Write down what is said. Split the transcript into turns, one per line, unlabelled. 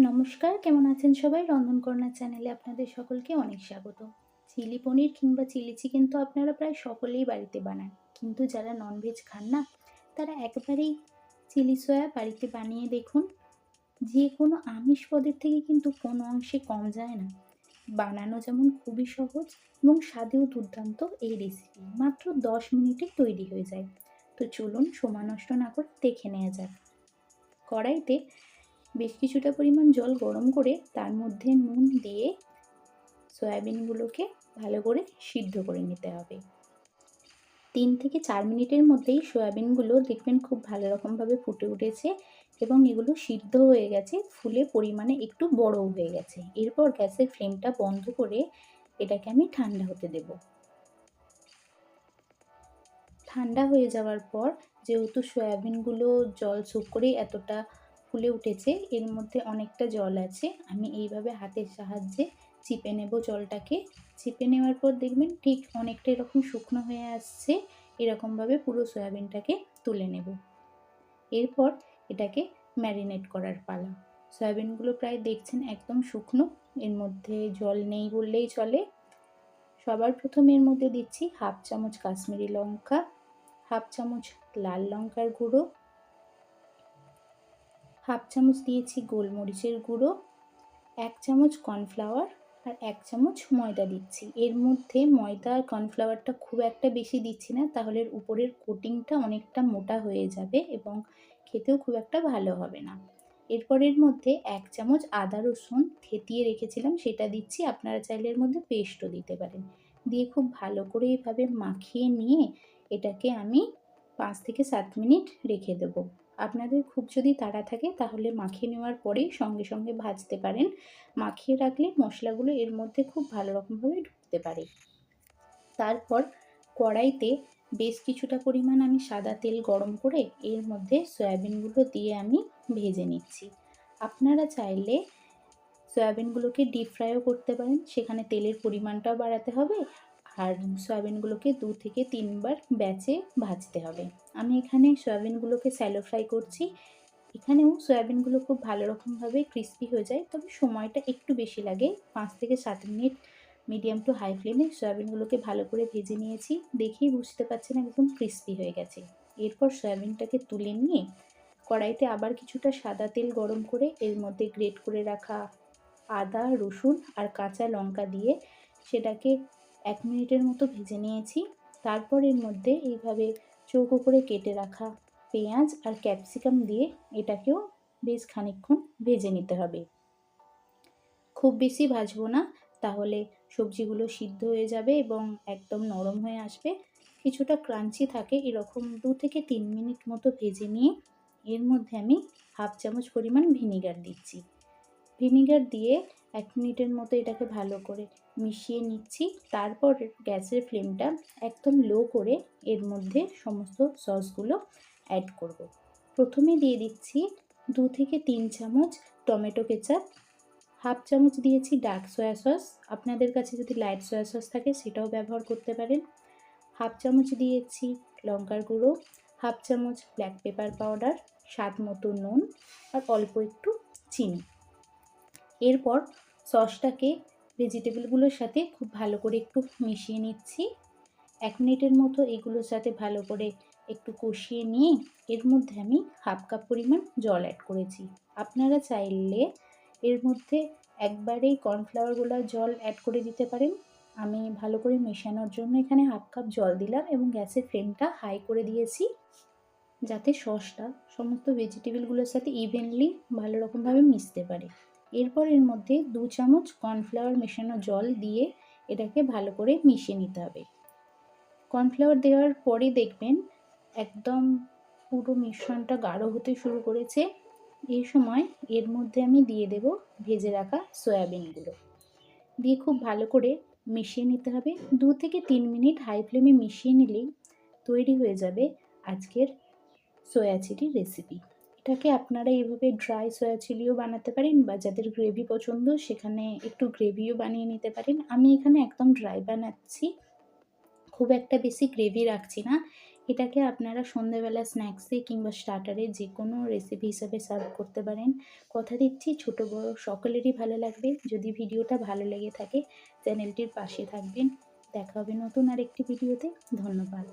নমস্কার, কেমন আছেন সবাই? রন্ধনকর্ণা চ্যানেলে আপনাদের সকলকে অনেক স্বাগত। চিলি পনির কিংবা চিলি চিকেন তো আপনারা প্রায় সকলেই বাড়িতে বানান। কিন্তু যারা ননভেজ খান না, তারা একবারেই চিলি সয়া বাড়িতে বানিয়ে দেখুন। যে কোনো আমিষ পদের থেকে কিন্তু কোনো অংশে কম যায় না। বানানো যেমন খুবই সহজ এবং স্বাদেও দুর্দান্ত এই রেসিপি মাত্র দশ মিনিটে তৈরি হয়ে যায়। তো চলুন সময় নষ্ট না করে দেখে নেওয়া যাক। কড়াইতে বেশ কিছুটা পরিমাণ জল গরম করে তার মধ্যে নুন দিয়ে সয়াবিনগুলোকে ভালো করে সিদ্ধ করে নিতে হবে। তিন থেকে চার মিনিটের মধ্যেই সয়াবিনগুলো দেখবেন খুব ভালো রকমভাবে ফুটে উঠেছে এবং এগুলো সিদ্ধ হয়ে গেছে, ফুলে পরিমাণে একটু বড়ও হয়ে গেছে। এরপর গ্যাসের ফ্লেমটা বন্ধ করে এটাকে আমি ঠান্ডা হতে দেব। ঠান্ডা হয়ে যাওয়ার পর যেহেতু সয়াবিনগুলো জল সুপ করেই এতটা ফুলে উঠেছে। এর মধ্যে অনেকটা জল আছে। আমি এইভাবে হাতের সাহায্যে চিপে নেব জলটাকে। চিপে নেওয়ার পর দেখবেন ঠিক অনেকটা এরকম শুকনো হয়ে আসছে। এরকমভাবে পুরো সয়াবিনটাকে তুলে নেব। এরপর এটাকে ম্যারিনেট করার পালা। সয়াবিনগুলো প্রায় দেখছেন একদম শুকনো। এর মধ্যে জল নেই বললেই চলে। সবার প্রথমে এর মধ্যে দিচ্ছি হাফ চামচ কাশ্মীরি লঙ্কা, হাফ চামচ লাল লঙ্কার গুঁড়ো হাফ চামচ দিয়েছি গোলমরিচের গুঁড়ো, এক চামচ কর্নফ্লাওয়ার আর এক চামচ ময়দা দিচ্ছি। এর মধ্যে ময়দা আর কর্নফ্লাওয়ারটা খুব একটা বেশি দিচ্ছি না, তাহলে উপরের কোটিংটা অনেকটা মোটা হয়ে যাবে এবং খেতেও খুব একটা ভালো হবে না। এরপর এর মধ্যে এক চামচ আদা রসুন থেতিয়ে রেখেছিলাম, সেটা দিচ্ছি, আপনারা চাইলে এর মধ্যে পেস্টও দিতে পারেন। দিয়ে খুব ভালো করে এভাবে মাখিয়ে নিয়ে এটাকে আমি পাঁচ থেকে সাত মিনিট রেখে দেবো। আপনাদের খুব যদি তাড়া থাকে, তাহলে মাখিয়ে নেওয়ার পরেই সঙ্গে সঙ্গে ভাজতে পারেন। মাখিয়ে রাখলে মশলাগুলো এর মধ্যে খুব ভালো রকমভাবে ঢুকতে পারে। তারপর কড়াইতে বেশ কিছুটা পরিমাণ আমি সাদা তেল গরম করে এর মধ্যে সয়াবিনগুলো দিয়ে আমি ভেজে নিচ্ছি। আপনারা চাইলে সয়াবিনগুলোকে ডিপ ফ্রাইও করতে পারেন। সেখানে তেলের পরিমাণটাও বাড়াতে হবে আর সয়াবিনগুলোকে দু থেকে তিনবার ব্যাচে ভাজতে হবে। আমি এখানে সয়াবিনগুলোকে স্যালো ফ্রাই করছি। এখানেও সয়াবিনগুলো খুব ভালো রকমভাবে ক্রিস্পি হয়ে যায়, তবে সময়টা একটু বেশি লাগে। পাঁচ থেকে সাত মিনিট মিডিয়াম টু হাই ফ্লেমে সয়াবিনগুলোকে ভালো করে ভেজে নিয়েছি। দেখেই বুঝতে পারছেন একদম ক্রিস্পি হয়ে গেছে। এরপর সয়াবিনটাকে তুলে নিয়ে কড়াইতে আবার কিছুটা সাদা তেল গরম করে এর মধ্যে গ্রেট করে রাখা আদা, রসুন আর কাঁচা লঙ্কা দিয়ে সেটাকে এক মিনিটের মতো ভেজে নিয়েছি। তারপর এর মধ্যে এইভাবে চৌকো করে কেটে রাখা পেঁয়াজ আর ক্যাপসিকাম দিয়ে এটাকেও বেশ খানিকক্ষণ ভেজে নিতে হবে। খুব বেশি ভাজবো না, তাহলে সবজিগুলো সিদ্ধ হয়ে যাবে এবং একদম নরম হয়ে আসবে। কিছুটা ক্রাঞ্চি থাকে এরকম দু থেকে তিন মিনিট মতো ভেজে নিয়ে এর মধ্যে আমি হাফ চামচ পরিমাণ ভিনিগার দিচ্ছি। ভিনিগার দিয়ে এক মিনিটের মতো এটাকে ভালো করে মিশিয়ে নিচ্ছি। তারপর গ্যাসের ফ্লেমটা একদম লো করে এর মধ্যে সমস্ত সসগুলো অ্যাড করব। প্রথমে দিয়ে দিচ্ছি দু থেকে তিন চামচ টমেটো কেচাপ, হাফ চামচ দিয়েছি ডার্ক সয়া সস। আপনাদের কাছে যদি লাইট সয়া সস থাকে সেটাও ব্যবহার করতে পারেন। হাফ চামচ দিয়েছি লঙ্কার গুঁড়ো, হাফ চামচ ব্ল্যাক পেপার পাউডার স্বাদ মতো নুন, আর অল্প একটু চিনি। এরপর সসটাকে ভেজিটেবলগুলোর সাথে খুব ভালো করে একটু মিশিয়ে নিচ্ছি। এক মিনিটের মতো এগুলোর সাথে ভালো করে একটু কষিয়ে নিয়ে এর মধ্যে আমি হাফ কাপ পরিমাণ জল অ্যাড করেছি। আপনারা চাইলে এর মধ্যে একবারেই কর্নফ্লাওয়ারগুলো জল অ্যাড করে দিতে পারেন। আমি ভালো করে মেশানোর জন্য এখানে হাফ কাপ জল দিলাম এবং গ্যাসের ফ্লেমটা হাই করে দিয়েছি। যাতে সসটা সমস্ত ভেজিটেবলগুলোর সাথে ইভেনলি ভালো রকমভাবে মিশতে পারে। এরপর এর মধ্যে দু চামচ কর্নফ্লাওয়ার মেশানো জল দিয়ে এটাকে ভালো করে মিশিয়ে নিতে হবে। কর্নফ্লাওয়ার দেওয়ার পরে দেখবেন একদম পুরো মিশ্রণটা গাঢ় হতে শুরু করেছে। এই সময় এর মধ্যে আমি দিয়ে দেব ভেজে রাখা সয়াবিনগুলো দিয়ে খুব ভালো করে মিশিয়ে নিতে হবে। দু থেকে তিন মিনিট হাই ফ্লেমে মিশিয়ে নিলেই তৈরি হয়ে যাবে আজকের সয়া চিলি রেসিপি। এটাকে আপনারা এইভাবে ড্রাই সয়া চিলিও বানাতে পারেন বা যাদের গ্রেভি পছন্দ সেখানে একটু গ্রেভিও বানিয়ে নিতে পারেন। আমি এখানে একদম ড্রাই বানাচ্ছি। খুব একটা বেশি গ্রেভি রাখছি না। এটাকে আপনারা সন্ধেবেলা স্ন্যাক্সে কিংবা স্টার্টারে যে কোনো রেসিপি হিসাবে সার্ভ করতে পারেন। কথা দিচ্ছি, ছোট বড় সকলেরই ভালো লাগবে। যদি ভিডিওটা ভালো লেগে থাকে চ্যানেলটির পাশে থাকবেন। দেখা হবে নতুন আরেকটি ভিডিওতে। ধন্যবাদ।